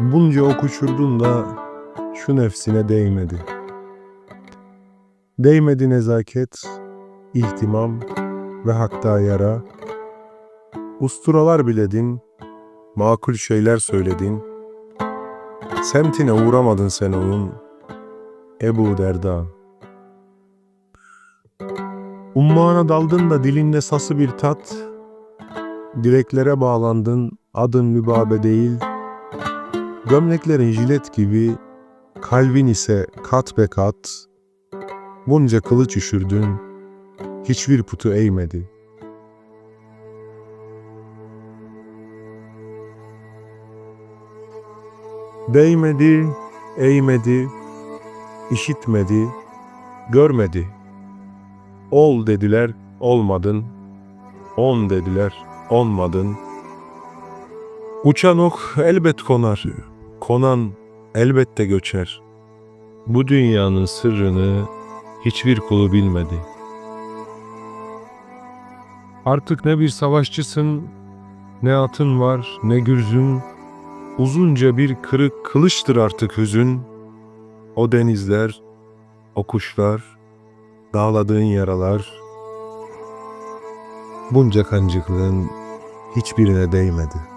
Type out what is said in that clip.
Bunca ok uçurdun da şu nefsine değmedi. Değmedi nezaket, ihtimam ve hatta yara. Usturalar biledin, makul şeyler söyledin. Semtine uğramadın sen onun, Ebu Derda. Ummana daldın da dilinde sası bir tat, Direklere bağlandın, adın mübabe değil. Gömleklerin jilet gibi, kalbin ise kat be kat. Bunca kılıç üşürdün, hiçbir putu eğmedi. Değmedi, eğmedi, işitmedi, görmedi. Ol dediler, olmadın. On dediler, olmadın. Uçan ok elbet konar, konan elbette göçer. Bu dünyanın sırrını hiçbir kulu bilmedi. Artık ne bir savaşçısın, ne atın var, ne gürzün. Uzunca bir kırık kılıçtır artık hüzün. O denizler, o kuşlar, dağladığın yaralar, bunca kancıklığın hiçbirine değmedi.''